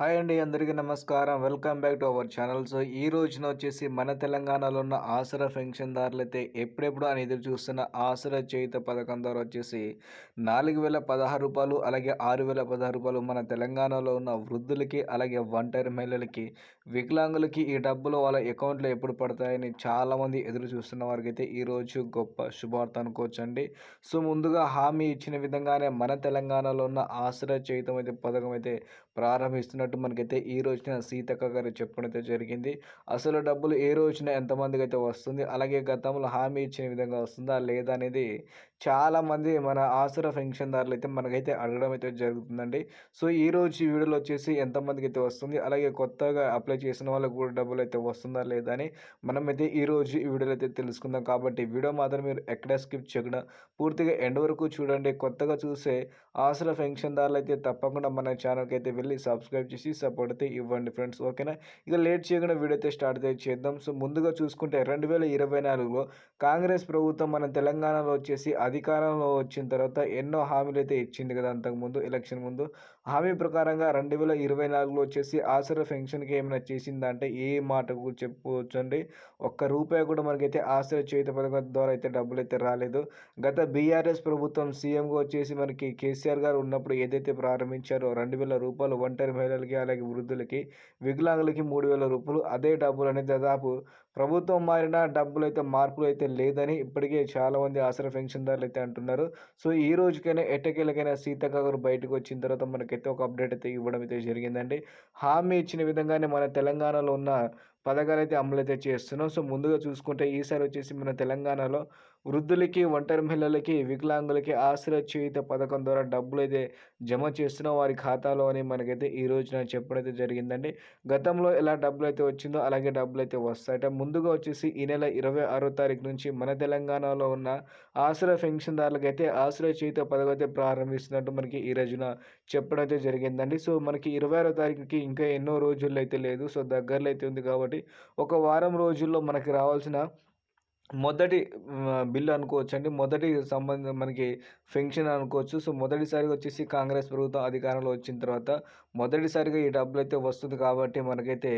Hi అండి అందరికీ నమస్కారం. Welcome back to our channel. So ఈ రోజున వచ్చేసి మన తెలంగాణలో ఉన్న ఆసరా పెన్షన్దారులు అయితే ఎప్పుడెప్పుడు అని ఎదురు చూస్తున్న ఆసరా చేయుత పథకం ద్వారా వచ్చేసి నాలుగు వేల పదహారు రూపాయలు అలాగే ఆరు వేల పదహారు రూపాయలు మన తెలంగాణలో ఉన్న వృద్ధులకి అలాగే ఒంటరి మహిళలకి వికలాంగులకి ఈ డబ్బులు వాళ్ళ అకౌంట్లో ఎప్పుడు పడతాయని చాలామంది ఎదురు చూస్తున్న వారికి అయితే ఈరోజు గొప్ప శుభార్త అనుకోవచ్చండి. సో ముందుగా హామీ ఇచ్చిన విధంగానే మన తెలంగాణలో ఉన్న ఆసరా చేయుతం అయితే పథకం అయితే అన్నట్టు మనకైతే ఈ రోజున సీతక్క గారు చెప్పడం జరిగింది. అసలు డబ్బులు ఏ రోజున ఎంతమందికి అయితే వస్తుంది అలాగే గతంలో హామీ ఇచ్చిన విధంగా వస్తుందా లేదా అనేది చాలామంది మన ఆసుర పెన్షన్దారులు అయితే మనకైతే అడగడం అయితే జరుగుతుందండి. సో ఈ రోజు ఈ వీడియోలో వచ్చేసి ఎంతమందికి అయితే వస్తుంది అలాగే కొత్తగా అప్లై చేసిన వాళ్ళకి కూడా డబ్బులు అయితే వస్తుందా లేదా అని మనమైతే ఈ రోజు ఈ వీడియోలో అయితే తెలుసుకుందాం. కాబట్టి వీడియో మాత్రం మీరు ఎక్కడ స్కిప్ చేయకుండా పూర్తిగా ఎండ్ వరకు చూడండి. కొత్తగా చూసే ఆసుర పెన్షన్దారులు అయితే తప్పకుండా మన ఛానల్కి అయితే వెళ్ళి సబ్స్క్రైబ్ చేసి సపోర్ట్ అయితే ఇవ్వండి ఫ్రెండ్స్ ఓకేనా ఇక లేట్ చేయకుండా వీడియో అయితే స్టార్ట్ అయితే చేద్దాం. సో ముందుగా చూసుకుంటే రెండు వేల ఇరవై నాలుగులో కాంగ్రెస్ ప్రభుత్వం మన తెలంగాణలో వచ్చేసి అధికారంలో వచ్చిన తర్వాత ఎన్నో హామీలు అయితే ఇచ్చింది కదా అంతకుముందు ఎలక్షన్ ముందు. హామీ ప్రకారంగా రెండు వేల ఇరవై నాలుగులో వచ్చేసి ఆసరా పెన్షన్కి ఏమైనా చేసిందంటే ఏ మాటకు చెప్పుకోవచ్చండి. ఒక్క రూపాయి కూడా మనకైతే ఆసరా చేత పథకం ద్వారా అయితే డబ్బులు అయితే రాలేదు. గత బీఆర్ఎస్ ప్రభుత్వం సీఎంగా వచ్చేసి మనకి కేసీఆర్ గారు ఉన్నప్పుడు ఏదైతే ప్రారంభించారో రెండు వేల రూపాయలు ఒంటరి మహిళలకి అలాగే వృద్ధులకి వికలాంగులకి మూడు వేల రూపాయలు అదే డబ్బులు అనేది దాదాపు ప్రభుత్వం మారిన డబ్బులు అయితే మార్పులు అయితే లేదని ఇప్పటికే చాలామంది ఆసరా పెన్షన్దారులు అయితే అంటున్నారు. సో ఈ రోజుకైనా ఎట్టకేలకైనా సీతక్క గారు బయటకు వచ్చిన తర్వాత మనకైతే ఒక అప్డేట్ అయితే ఇవ్వడం అయితే జరిగిందండి. హామీ ఇచ్చిన విధంగానే మన తెలంగాణలో ఉన్న పథకాలు అయితే అమలు అయితే చేస్తున్నాం. సో ముందుగా చూసుకుంటే ఈసారి వచ్చేసి మన తెలంగాణలో వృద్ధులకి ఒంటరి మహిళలకి వికలాంగులకి ఆశ్రయ చేయుత పథకం ద్వారా డబ్బులు అయితే జమ చేస్తున్నాం. వారి ఖాతాలో అని మనకైతే ఈ రోజున చెప్పడం అయితే జరిగిందండి. గతంలో ఎలా డబ్బులు అయితే వచ్చిందో అలాగే డబ్బులు అయితే వస్తాయట ముందుగా వచ్చేసి ఈ నెల ఇరవై ఆరో తారీఖు నుంచి మన తెలంగాణలో ఉన్న ఆశ్రయ పెన్షన్దారులకైతే అయితే ఆశ్రయ పథకం అయితే ప్రారంభిస్తున్నట్టు మనకి ఈ రోజున చెప్పడం అయితే జరిగిందండి. సో మనకి ఇరవై ఆరో తారీఖుకి ఇంకా ఎన్నో రోజుల్లో అయితే లేదు. సో దగ్గరలో అయితే ఉంది కాబట్టి ఒక వారం రోజుల్లో మనకి రావాల్సిన మొదటి బిల్లు అనుకోవచ్చు అండి మొదటి సంబంధం మనకి పెన్షన్ అనుకోవచ్చు. సో మొదటిసారిగా వచ్చేసి కాంగ్రెస్ ప్రభుత్వం అధికారంలో వచ్చిన తర్వాత మొదటిసారిగా ఈ డబ్బులు అయితే వస్తుంది కాబట్టి మనకైతే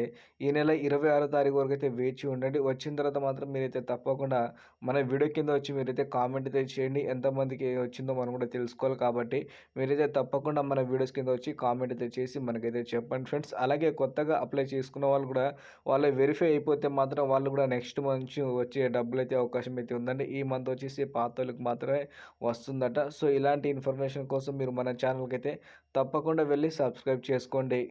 ఈ నెల ఇరవై ఆరో తారీఖు వరకు అయితే వేచి ఉండండి. వచ్చిన తర్వాత మాత్రం మీరైతే తప్పకుండా మన వీడియో కింద వచ్చి మీరైతే కామెంట్ అయితే చేయండి. ఎంతమందికి వచ్చిందో మనం కూడా తెలుసుకోవాలి కాబట్టి మీరైతే తప్పకుండా మన వీడియోస్ కింద వచ్చి కామెంట్ అయితే చేసి మనకైతే చెప్పండి ఫ్రెండ్స్. అలాగే కొత్తగా అప్లై చేసుకున్న వాళ్ళు కూడా వాళ్ళు వెరిఫై అయిపోతే మాత్రం వాళ్ళు కూడా నెక్స్ట్ మంత్ వచ్చే డబ్బులు అయితే అవకాశం అయితే ఉందండి. ఈ మంత్ వచ్చేసి పాత మాత్రమే వస్తుందట. సో ఇలాంటి ఇన్ఫర్మేషన్ కోసం మీరు మన ఛానల్కి అయితే తప్పకుండా వెళ్ళి సబ్స్క్రైబ్ చేసుకోండి.